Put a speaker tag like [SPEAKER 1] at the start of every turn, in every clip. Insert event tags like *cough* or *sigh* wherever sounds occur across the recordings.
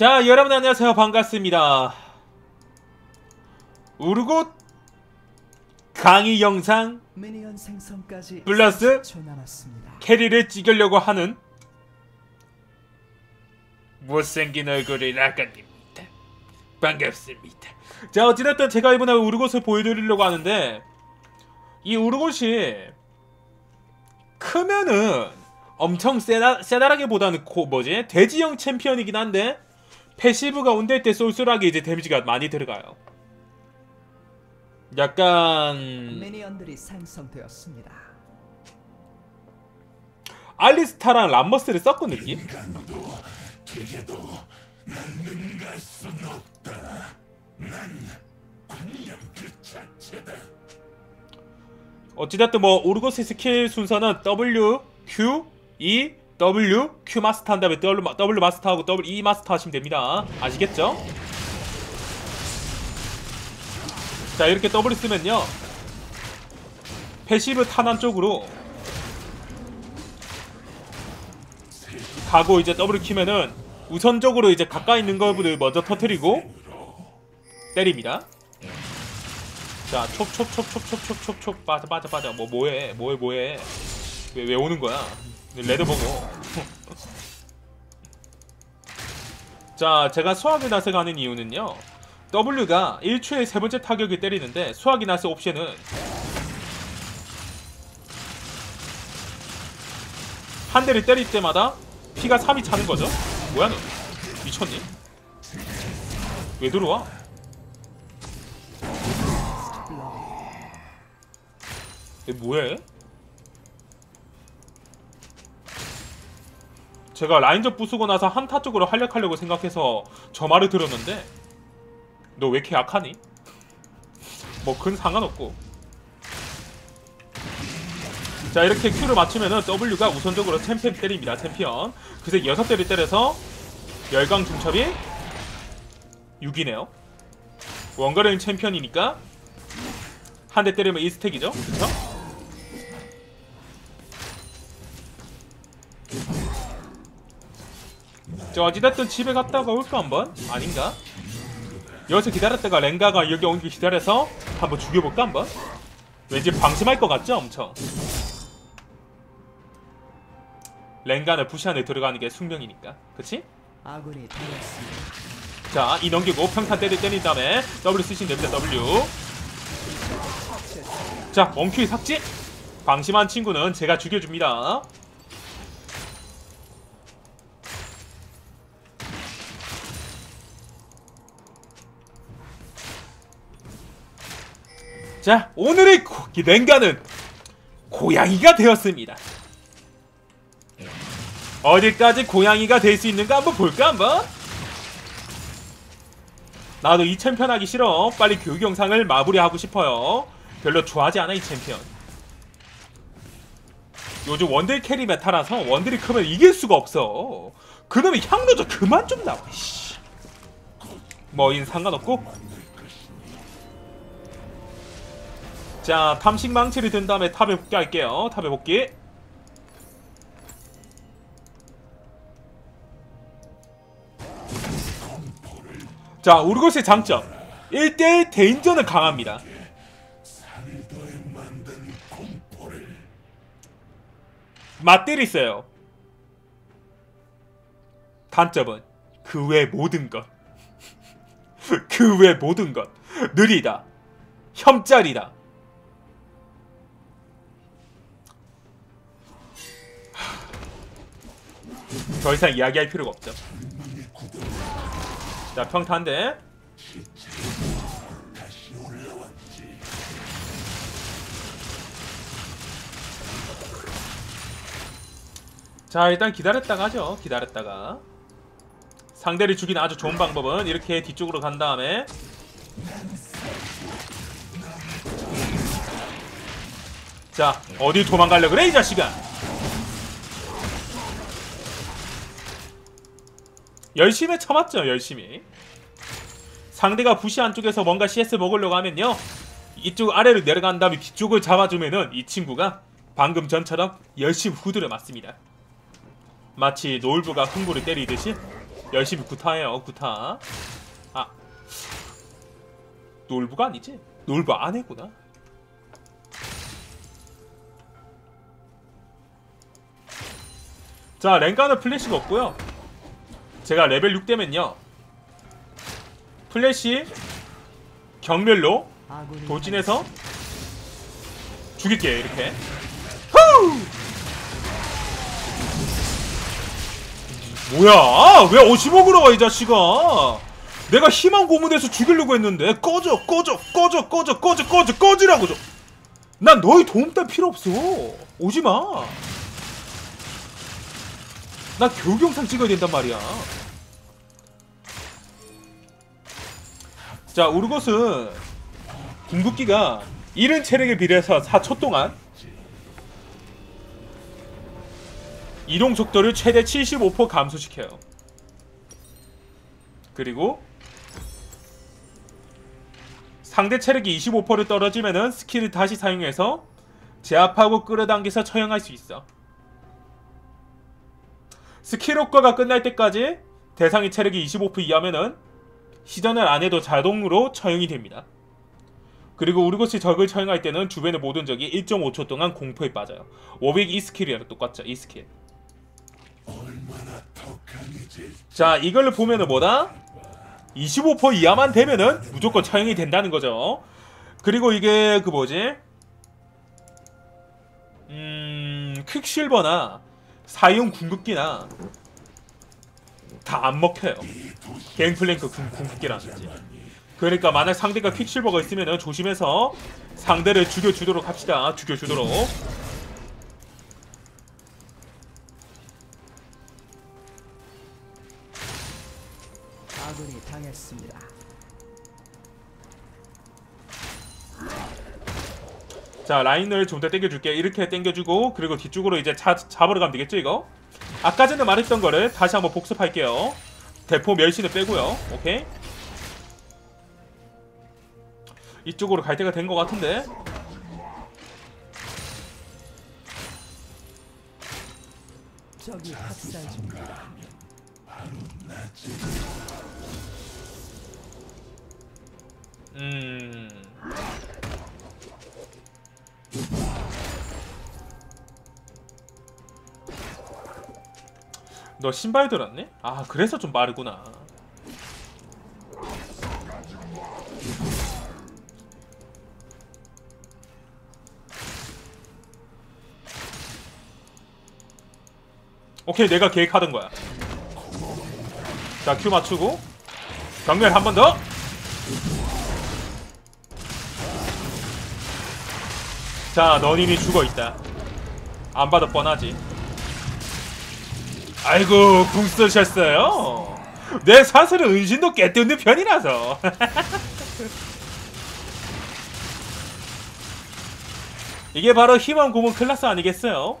[SPEAKER 1] 자 여러분 안녕하세요. 반갑습니다. 우르곳 강의 영상 플러스
[SPEAKER 2] 30초 남았습니다.
[SPEAKER 1] 캐리를 찍으려고 하는 못생긴 얼굴의 라가입니다. 반갑습니다. 자 어찌됐든 제가 이번에 우르곳을 보여드리려고 하는데 이 우르곳이 크면은 엄청 세다, 세다라기보다는 고, 뭐지? 돼지형 챔피언이긴 한데 패시브가 온될 때 쏠쏠하게 이제 데미지가 많이 들어가요 약간
[SPEAKER 2] 미니언들이 생성되었습니다.
[SPEAKER 1] 알리스타랑 람머스를 섞은 느낌? 어찌됐든 뭐 오르고스 스킬 순서는 W, Q, E, W, Q 마스터 한 다음에 W, 마- W 마스터하고 W, E 마스터 하시면 됩니다. 아시겠죠? 자 이렇게 W 쓰면요 패시브 탄환 쪽으로 가고 이제 W 키면은 우선적으로 이제 가까이 있는 거를 먼저 터트리고 때립니다. 자, 촉촉촉촉촉촉촉촉 빠져 빠져 빠져. 뭐 뭐해? 뭐해 뭐해? 왜 왜 오는 거야? 레드 보고. 자, 제가 수학의 낫에 가는 이유는요. W가 1초에 세 번째 타격을 때리는데 수학의 낫의 옵션은 한 대를 때릴 때마다 피가 3이 차는 거죠? 뭐야 너? 미쳤니? 왜 들어와? 얘 뭐해? 제가 라인전 부수고 나서 한타 쪽으로 활약하려고 생각해서 저 말을 들었는데 너 왜 이렇게 약하니? 뭐큰 상관없고 자 이렇게 Q를 맞추면은 W가 우선적으로 챔피언 때립니다 챔피언 그래서 6대를 때려서 열강 중첩이 6이네요 원거리는 챔피언이니까 한 대 때리면 1스택이죠 그쵸? 저 어찌됐든 집에 갔다가 올까 한번? 아닌가? 여기서 기다렸다가 랭가가 여기 오기 기다려서 한번 죽여볼까 한번? 왠지 방심할 것 같죠 엄청 랭가는 부시 안에 들어가는 게 숙명이니까 그치?
[SPEAKER 2] 아군이.
[SPEAKER 1] 자, 이 넘기고 평탄 때리 때린 다음에 W 쓰시면 됩니다. W. 자, 원큐의 삭제. 방심한 친구는 제가 죽여줍니다. 자, 오늘의 랭가는 고양이가 되었습니다. 어디까지 고양이가 될 수 있는가 한번 볼까 한번? 나도 이 챔피언 하기 싫어. 빨리 교육 영상을 마무리하고 싶어요. 별로 좋아하지 않아 이 챔피언. 요즘 원딜 캐리 메타라서 원딜이 크면 이길 수가 없어. 그놈의 향로저 그만 좀 나와. 씨. 뭐인 상관없고. 자 탐식 망치를 든 다음에 탑에 복귀할게요. 탑에 복귀. 자, 우르고스의 장점. 1대1 대인전은 강합니다. 맞들이 있어요. 단점은 그 외 모든 것. *laughs* 그 외 모든 것. 느리다. 혐짤이다. 더 이상 이야기할 필요가 없죠. 자 평탄대. 자 일단 기다렸다가 하죠. 기다렸다가. 상대를 죽이는 아주 좋은 방법은 이렇게 뒤쪽으로 간 다음에 자 어디 도망가려 그래 이 자식아 열심히 참았죠 열심히. 상대가 부시 안쪽에서 뭔가 CS 먹으려고 하면요. 이쪽 아래로 내려간 다음에 뒤쪽을 잡아주면은 이 친구가 방금 전처럼 열심히 후드를 맞습니다. 마치 노을부가 흥부를 때리듯이 열심히 구타해요 구타. 아. 놀부가 아니지? 놀부 아내구나. 자 랭가는 플래시가 없고요 제가 레벨 6 되면요. 플래시 경멸로 돌진해서 죽일게요 이렇게. 후! 뭐야? 왜 50억으로 와 이 자식아? 내가 희망 고문에서 죽이려고 했는데 꺼져 꺼져 꺼져 꺼져 꺼져 꺼져 꺼지라고 좀 난 너희 도움 딸 필요 없어. 오지마 나 교육 영상 찍어야 된단 말이야 자 우르곳은 궁극기가 이른 체력에 비례해서 4초 동안 이동 속도를 최대 75% 감소시켜요. 그리고 상대 체력이 25% 떨어지면은 스킬을 다시 사용해서 제압하고 끌어당겨서 처형할 수 있어. 스킬 효과가 끝날 때까지 대상의 체력이 25% 이하면은 시전을 안 해도 자동으로 처형이 됩니다. 그리고 우르고시 적을 처형할 때는 주변의 모든 적이 1.5초 동안 공포에 빠져요. 500이 스킬이랑 똑같죠. 이 스킬. 자, 이걸로 보면은 뭐다? 25% 이하만 되면은 무조건 처형이 된다는 거죠. 그리고 이게 그 뭐지? 음, 퀵실버나 사용 궁극기나 다 안 먹혀요. 갱플랭크 궁- 궁극기라든지. 그러니까 만약 상대가 퀵실버가 있으면 조심해서 상대를 죽여주도록 합시다. 죽여주도록. 자 라인을 좀더 당겨줄게. 이렇게 당겨주고 그리고 뒤쪽으로 이제 자, 잡으러 가면 되겠죠 이거? 아까 전에 말했던 거를 다시 한번 복습할게요. 대포 멸시는 빼고요. 오케이. 이쪽으로 갈 때가 된 것 같은데
[SPEAKER 2] 적이 학살 중입니다.
[SPEAKER 1] 음. 너 신발 들었네? 아 그래서 좀 마르구나. 오케이 내가 계획하던 거야. 자 큐 맞추고 경멸 한 번 더. 자, 넌 이미 죽어 있다. 안 봐도 뻔하지. 아이고, 궁 쓰셨어요. 내 사슬은 은신도 깨뜨는 편이라서. *laughs* 이게 바로 희망 고문 클라스 아니겠어요?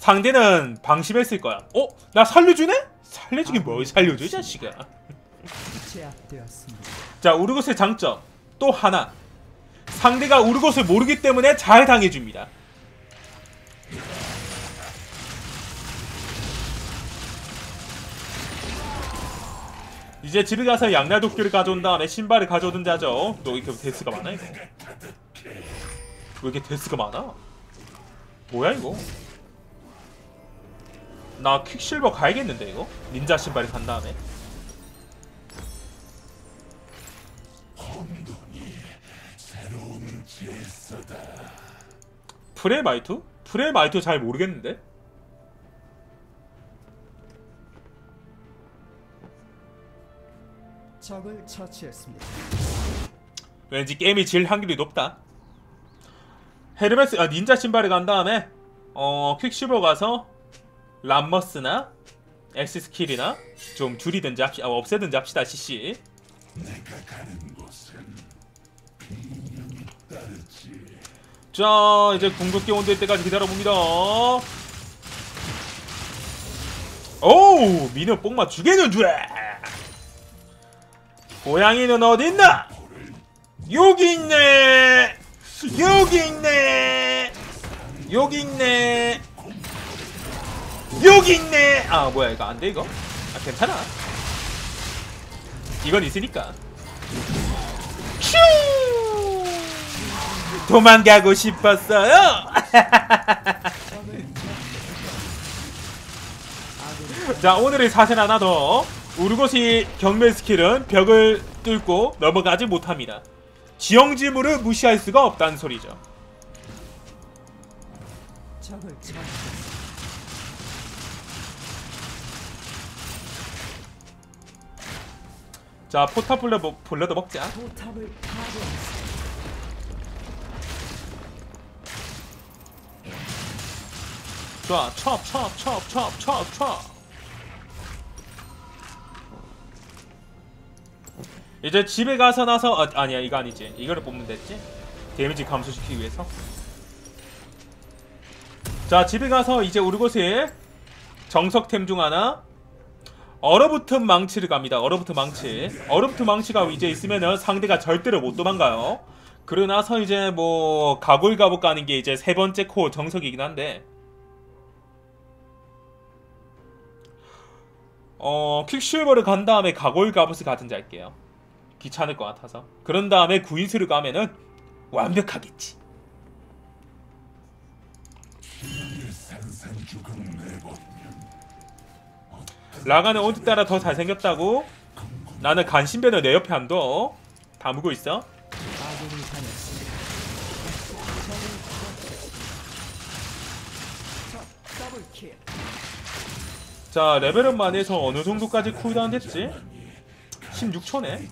[SPEAKER 1] 상대는 방심했을 거야. 어? 나 살려주네? 살려주긴 뭘 살려줘, 이 자식아.
[SPEAKER 2] 제압되었습니다.
[SPEAKER 1] 자 우르고스의 장점. 또 하나. 상대가 우르고스를 모르기 때문에 잘 당해줍니다. 이제 집에 가서 양날 도끼를 가져온 다음에 신발을 가져오든지 하죠. 너 이렇게 데스가 많아 이거. 왜 이렇게 데스가 많아? 뭐야 이거? 나 퀵실버 가야겠는데 이거? 닌자 신발을 간 다음에 프레 마이투? 프레 마이투 잘 모르겠는데?
[SPEAKER 2] 적을 처치했습니다.
[SPEAKER 1] 왠지 게임이 질 확률이 높다. 헤르메스 아 닌자 신발에 간 다음에 어 퀵실버 가서 람머스나 엑스 스킬이나 좀 줄이든지 합시 아 없애든지 합시다 CC. 자 이제 궁극기 온될 때까지 기다려봅니다. 오우 미녀 뽕마 죽이는 줄. 고양이는 어딨나? 여기 있네. 여기 있네. 여기 있네. 여기 있네 아 뭐야 이거 안돼 이거 아 괜찮아 이건 있으니까 슈 도망가고 싶었어요. *laughs* 자 오늘의 사실 하나 더. 우르고시 경멸 스킬은 벽을 뚫고 넘어가지 못합니다. 지형지물을 무시할 수가 없다는 소리죠. 자 포탑 블러, 블러도 먹자
[SPEAKER 2] 포탑을 파괴했습니다.
[SPEAKER 1] 좋아. 첩첩 첩 첩 첩 첩 이제 집에 가서 나서 아, 아니야 이거 아니지. 이거를 뽑으면 됐지? 데미지 감소시키기 위해서? 자 집에 가서 이제 우르고스의 정석템 중 하나. 얼어붙은 망치를 갑니다. 얼어붙은 망치. 얼어붙은 망치가 이제 있으면은 상대가 절대로 못 도망가요. 그러고 나서 이제 뭐 가골가복 가는 게 이제 세 번째 코어 정석이긴 한데 어 퀵실버를 간 다음에 가골가봇을 가든지 할게요. 귀찮을 것 같아서. 그런 다음에 구인수를 가면은 완벽하겠지. 라가는 어디 따라 더 잘생겼다고? 나는 간신배는 내 옆에 안둬 다무고 있어 자 레벨업 만에서 어느 정도까지 쿨다운 됐지? 16초네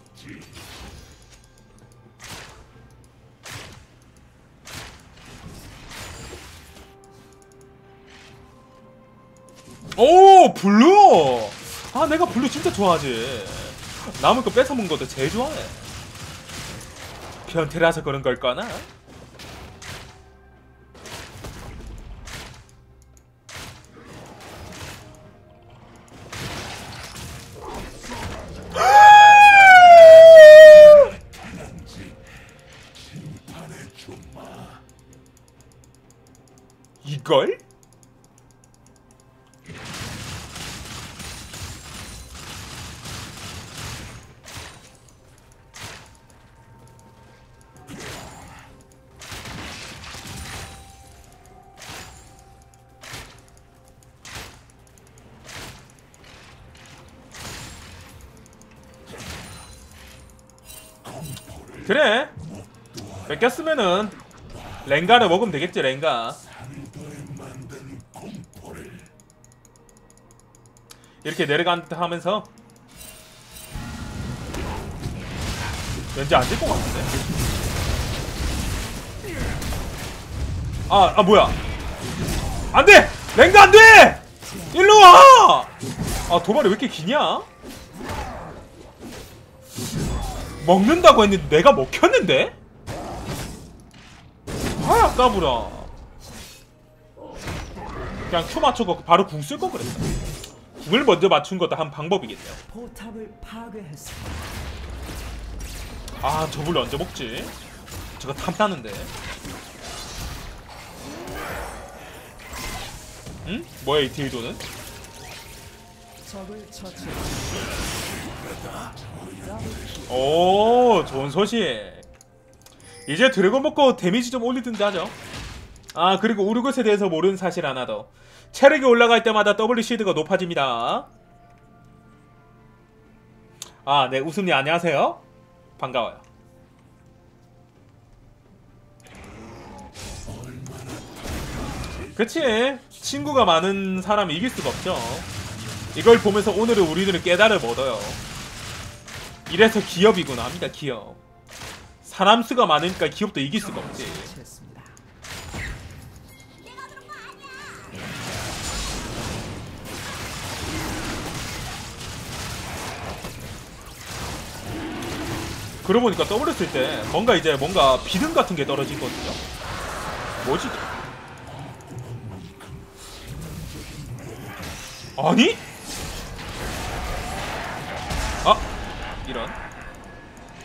[SPEAKER 1] 오 블루 아 내가 블루 진짜 좋아하지 남은 거 뺏어먹은 것도 제일 좋아해 변태라서 그런 걸까나? 걸? 그래 뺏겼으면은 랭가를 먹으면 되겠지 랭가 이렇게 내려간 듯 하면서 왠지 안 될 것 같은데 아, 아 뭐야 안돼! 랭가 안돼! 일로와! 아 도발이 왜 이렇게 기냐? 먹는다고 했는데 내가 먹혔는데? 아야 까불어 그냥 큐 맞춰고 바로 궁 쓸 거 그랬다 궁을 먼저 맞춘 것도 한 방법이겠네요
[SPEAKER 2] 포탑을 파괴했습니다.
[SPEAKER 1] 아 저불 언제 먹지? 저거 탐나는데 응? 뭐야 이 딜도는? 오 좋은 소식 이제 드래곤 먹고 데미지 좀 올리든지 하죠 아 그리고 우르굿에 대해서 모르는 사실 하나 더. 체력이 올라갈 때마다 W 시드가 높아집니다. 아네 웃음님 안녕하세요. 반가워요. 그치? 친구가 많은 사람이 이길 수가 없죠. 이걸 보면서 오늘은 우리들은 깨달을 얻어요. 이래서 기업이구나 합니다 기업. 사람 수가 많으니까 기업도 이길 수가 없지 그러고 보니까 W 쓸 때 뭔가 이제 뭔가 비듬 같은 게 떨어지거든요 뭐지? 아니? 아 이런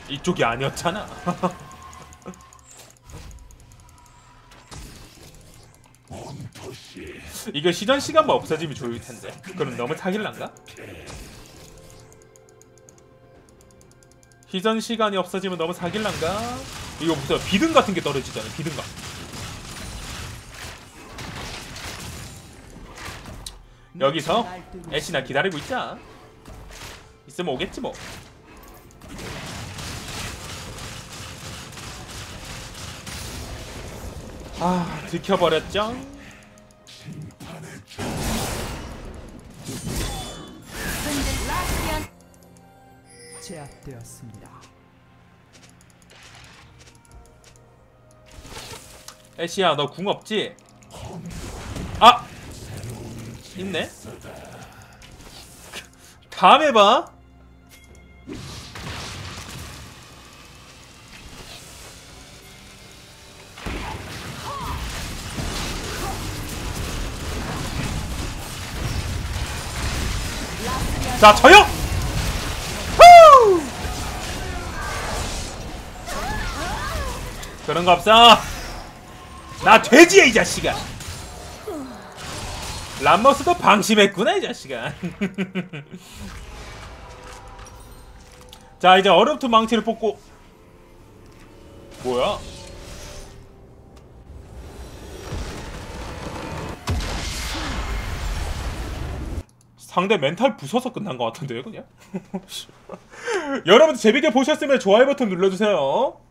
[SPEAKER 1] 이쪽이 아니었잖아 *laughs* 이거 시전 시간만 없어지면 좋을 텐데. 그럼 너무 사길란가? 시전 시간이 없어지면 너무 사길란가? 이거 무슨 비등 같은 게 떨어지잖아요. 비등가. 여기서 애쉬나 기다리고 있자. 있으면 오겠지 뭐. 아, 들켜버렸죠?
[SPEAKER 2] 제압되었습니다.
[SPEAKER 1] 애쉬야, 너 궁 없지? 아! 있네? 다음에 봐! 자, 저요! 그런 거 없어! 나 돼지야, 이 자식아! 람머스도 방심했구나 이 자식아. *laughs* 자 이제 얼음투 망치를 뽑고. 뭐야? 상대 멘탈 부숴서 끝난 것 같은데요 그냥? *laughs* 여러분 재밌게 보셨으면 좋아요 버튼 눌러주세요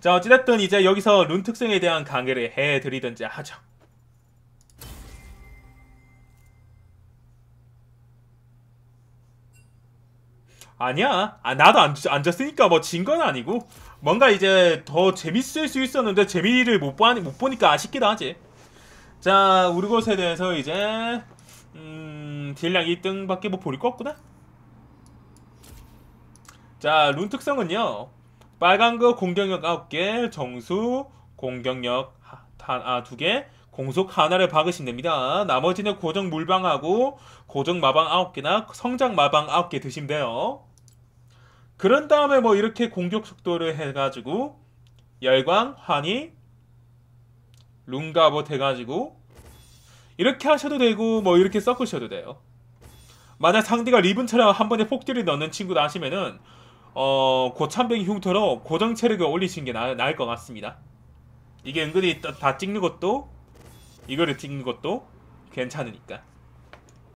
[SPEAKER 1] 자 어찌됐든 이제 여기서 룬 특성에 대한 강의를 해드리든지 하죠 아니야. 아, 나도 안, 안 졌으니까 뭐 진 건 아니고 뭔가 이제 더 재밌을 수 있었는데 재미를 못, 봐, 못 보니까 아쉽기도 하지. 자, 우르고스에 대해서 이제 음, 딜량 1등밖에 뭐볼거 없구나. 자, 룬 특성은요. 빨간 거 공격력 9개, 정수 공격력 아, 2개, 공속 하나를 박으시면 됩니다. 나머지는 고정 물방하고 고정 마방 9개나 성장 마방 9개 드시면 돼요. 그런 다음에 뭐 이렇게 공격 속도를 해가지고 열광, 환희, 룬가봇 해가지고 이렇게 하셔도 되고 뭐 이렇게 섞으셔도 돼요. 만약 상대가 리븐처럼 한 번에 폭딜을 넣는 친구다 하시면은 어 고참병 흉터로 고정 체력을 올리시는 게 나, 나을 것 같습니다. 이게 은근히 다- 다 찍는 것도 이거를 찍는 것도 괜찮으니까.